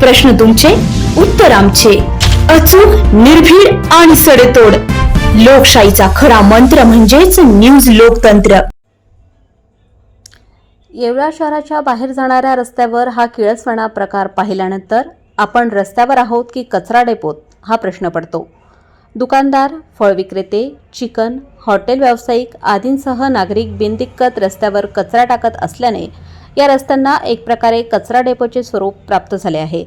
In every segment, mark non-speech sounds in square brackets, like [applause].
प्रश्न तुमचे उत्तर आमचे. अचूक निर्भीड आणि सडेतोड. लोकशाहीचा खरा मंत्र म्हणजेच न्यूज लोकतंत्र. येवला शहराच्या बाहेर जाणाऱ्या रस्त्यावर हा किळसवाणा प्रकार पाहिल्यानंतर आपण रस्त्यावर आहोत की कचरा डेपोत हा प्रश्न पडतो. दुकानदार फळ विक्रेते चिकन हॉटेल व्यावसायिक आदींसह नागरिक बिनदिक्कत रस्त्यावर कचरा टाकत असल्याने या रस्त्यांना एक प्रकारे कचरा डेपोचे स्वरूप प्राप्त झाले आहे.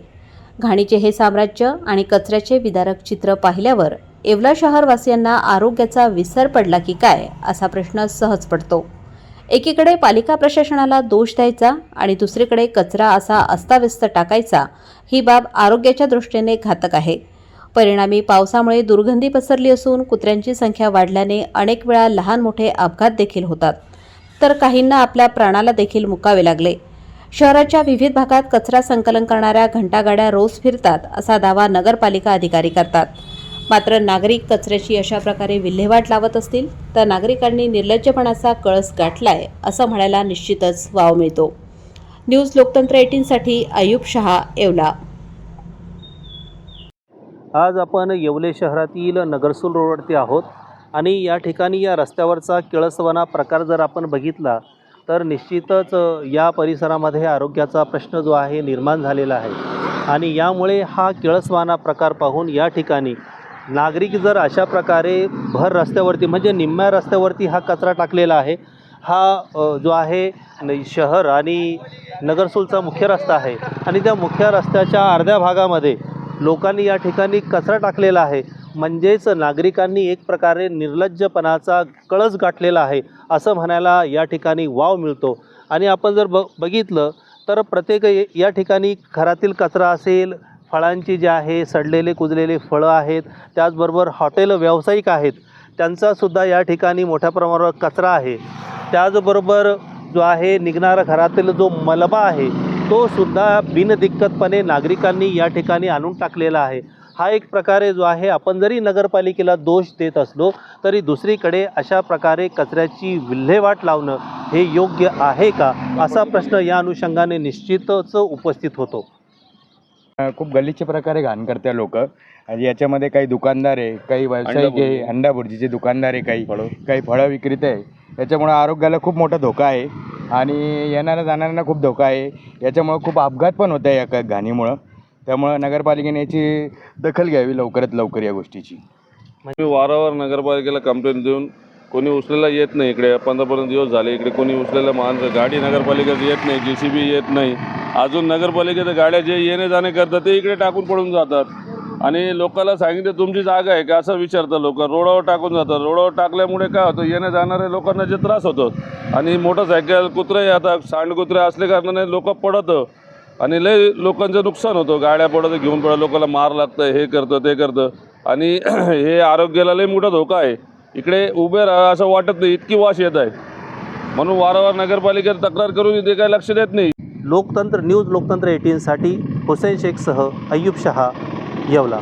घाणीचे हे साम्राज्य आणि कचऱ्याचे विदारक चित्र पाहिल्यावर येवला शहरवासियांना आरोग्याचा विसर पडला की काय असा प्रश्न सहज पडतो. एकीकडे पालिका प्रशासनाला दोष द्यायचा आणि दुसरीकडे कचरा असा अस्ताव्यस्त टाकायचा ही बाब आरोग्याच्या दृष्टीने घातक आहे. परिणामी पावसामुळे दुर्गंधी पसरली असून कुत्र्यांची संख्या वाढल्याने अनेक वेळा लहान मोठे अपघात देखील होतात. तर काहींना आपल्या प्राणाला देखील मुकावे लागले. शहराच्या विविध भागात कचरा संकलन करणाऱ्या घंटागाड्या रोज फिरतात असा दावा नगरपालिका अधिकारी करतात. मात्र नागरिक कचऱ्याची अशा प्रकारे विल्हेवाट लावत असतील तर नागरिकांनी निर्लज्जपणाचा कळस गाठलाय असं म्हणायला निश्चितच वाव मिळतो. न्यूज लोकतंत्र एटीनसाठी अयूब शहा येवला. आज आपण येवले शहरातील नगरसूल रोडवरती आहोत. आणि या ठिकाणी या रस्त्यावरचा किळसवाना प्रकार जर आपण बघितला तर निश्चितच या परिसरामध्ये आरोग्याचा प्रश्न जो आहे निर्माण झालेला आहे. आणि यामुळे हा किळसवाना प्रकार पाहून या ठिकाणी नागरिक जर अशा प्रकारे भर रस्त्यावरती म्हणजे निम्म्या रस्त्यावरती हा कचरा टाकलेला आहे हा जो आहे शहर आणि नगरसूलचा मुख्य रस्ता आहे. आणि त्या मुख्य रस्त्याच्या अर्ध्या भागामध्ये लोकांनी या ठिकाणी कचरा टाकलेला आहे. म्हणजेच नागरिकांनी एक प्रकारे निर्लज्जपणाचा कळस गाठलेला आहे असं म्हणायला या ठिकाणी वाव मिळतो. आणि आपण जर ब बघितलं तर प्रत्येक या ठिकाणी घरातील कचरा असेल फळांची जे आहे सडलेले कुजलेले फळं आहेत त्याचबरोबर हॉटेल व्यावसायिक आहेत त्यांचासुद्धा या ठिकाणी मोठ्या प्रमाणावर कचरा आहे. त्याचबरोबर जो आहे निघणारा घरातील जो मलबा आहे तो सुद्धा बिनदिक्कतपणे नागरिकांनी या ठिकाणी आणून टाकलेला आहे. हा एक प्रकारे जो आहे आपण जरी नगरपालिकेला दोष देत असलो तरी दुसरीकडे अशा प्रकारे कचऱ्याची विल्हेवाट लावणं हे योग्य आहे का? असा प्रश्न या अनुषंगाने निश्चितच उपस्थित होतो. खूप गलिच्छ प्रकारे घाण करते लोक. आणि याच्यामध्ये काही दुकानदार आहे काही व्यावसायिक आहे अंडा भुर्जीचे दुकानदार आहे काही काही फळं विक्रेते आहे. याच्यामुळं आरोग्याला खूप मोठा धोका आहे. आणि येणाऱ्या जाणाऱ्यांना खूप धोका आहे. याच्यामुळं खूप अपघात पण होत आहे या क- घाणीमुळं. त्यामुळं नगरपालिकेने याची दखल घ्यावी लवकरात लवकर या गोष्टीची. म्हणजे मी वारंवार नगरपालिकेला कंप्लेंट देऊन कोणी उचलेला येत नाही इकडे पंधरा पंधरा दिवस झाले इकडे कोणी उचलेलं माणसं गाडी नगरपालिकेत येत नाही जे सी बी येत नाही. अजून नगरपालिकेच्या गाड्या जे येणे जाणे करतात ते इकडे टाकून पडून जातात. आणि लोकांना सांगितलं तुमची जागा आहे का? असं विचारतं लोक. रोडावर टाकून जातात. रोडावर टाकल्यामुळे काय होतं? येण्या जाणाऱ्या लोकांना जे त्रास होतो. आणि मोटरसायकल कुत्रे आता सांडकुत्रे असल्या कारणाने लोक पडतं. आणि लय लोकांचं नुकसान होतं. गाड्या पडतं घेऊन पडत लोकांना मार लागतं हे करतं ते करतं. आणि [clears throat] हे आरोग्याला लय मोठा धोका आहे. इकडे उभे राहा असं वाटत नाही इतकी वास येत आहे. म्हणून वारंवार नगरपालिकेत तक्रार करून ते काही लक्ष देत नाही. लोकतंत्र न्यूज लोकतंत्र एटीनसाठी हुसेन शेखसह अय्यूब शहा येवला.